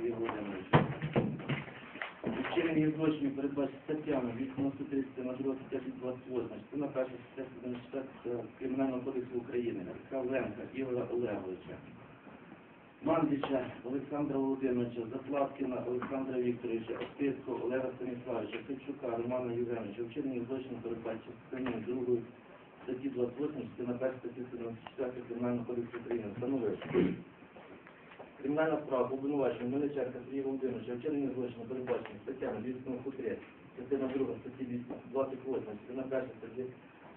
Сергія Володимировича. Вчинення злочинів передбачить статтями від 30 на 2 статті 28, частина перша стаття 74 Кримінального кодексу України, Кавленка Ігора Олеговича, Мандича Олександра Володимировича, Заплаткіна Олександра Вікторовича, Остицького Олега Станіславовича, Кичука Романа Євгеновича, вчинення злочинів передбачить частиною 2 статті 28, частина перша статті 74 Кримінального кодексу України, встановив. Кримінальна справа по обвинуваченню Мельниченка Сергія Володимировича, вчинення злочину передбачені статтями 293, частина 2 статті 28, частина 1 статті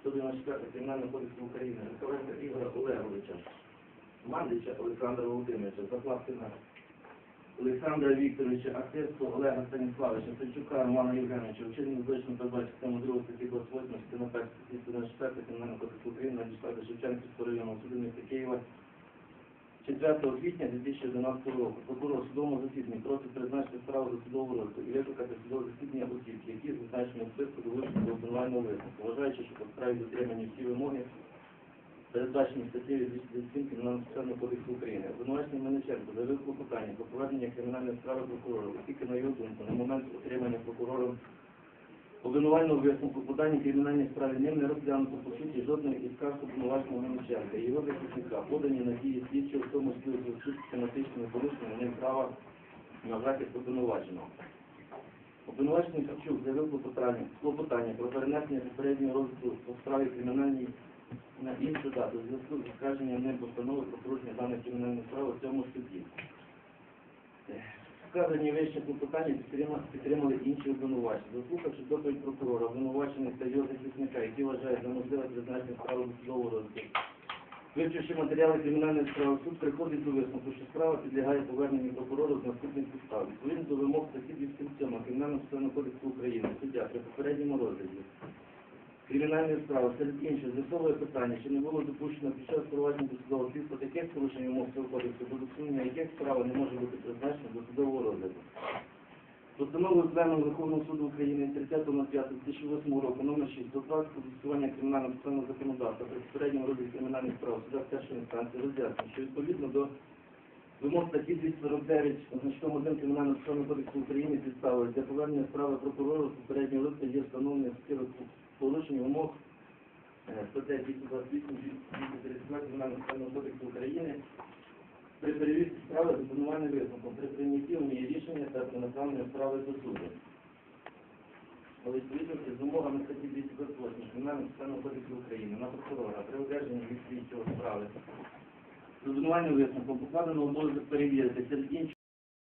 194 Кримінального кодексу України, Рукавенка Ігора Олеговича, Мандича Олександра Володимировича, Заплаткіна Олександра Вікторовича, Ахтирського Олега Станіславовича, Савчука Романа Євгеновича, вчинення злочину передбачені частину 2 статті 28, частина 1 статті 194 Кримінального кодексу України, надійшла Шевченківського районного суду Києва 4 квітня 2011 року прокурор судовому засіданні просить призначити справу до судового розгляду і викликати судове засідання осіб, які зазначені в списку до випуску обвинувального висновку, вважаючи, що по справі дотримані всі вимоги, передбачені статтею 227 Кримінального кодексу України. Обвинувачений Мельниченко заявив клопотання про проведення кримінальної справи прокурору, оскільки на його думку на момент отримання прокурором Обвинувального висновку по даній кримінальній справі ним не розглянуто по суті жодної із скарг обвинуваченого Мельниченка його захисника, подані на дії слідчого, в тому числі у зв'язку з тематичними порушеннями ним права на захист обвинуваченого. Обвинувачений Савчук заявив клопотання про перенесення попереднього розвитку по справі кримінальній на іншу дату у зв'язку з оскарженням ним постанови про порушення даної кримінальної справи в цьому суді. Вказані вище клопотання підтримали, інші обвинувачення. Заслухавши доповідь прокурора, обвинувачених та його захисника, які вважають за можливе призначення справи до судового розгляду. Вивчивши матеріали кримінальної справи, суд приходить до висновку, що справа підлягає поверненню прокурору з наступних підстав. Відповідно до вимог статті 207 Кримінального процесуального кодексу України, суддя при попередньому розгляді кримінальної справи, серед інших, з'ясовує питання, чи не було допущено під час провадження досудового слідства таких порушень вимог цього кодексу, до усунення яких справа не може бути призначена до судового. Постановою Пленуму Верховного суду України 30.05.2008 року номер 6 до факту застосування кримінального процесуального законодавства при попередньому розгляді кримінальних справ судах першої інстанції роз'яснено, що відповідно до вимог статті 249 значком 1 Кримінального процесуального кодексу України підставою для повернення справи прокурору з попереднього розгляду є встановлення суттєвих порушень вимог е, стаття 228 232 Кримінального процесуального кодексу України при перевірці справи з обвинувальним висновком, при прийнятті у неї рішення та при справи до суду. У відповідності з вимогами статті 228 Кримінального процесуального кодексу України на прокурора при одержанні від слідчого справи з обвинувальним висновком покладено обов'язок перевірити серед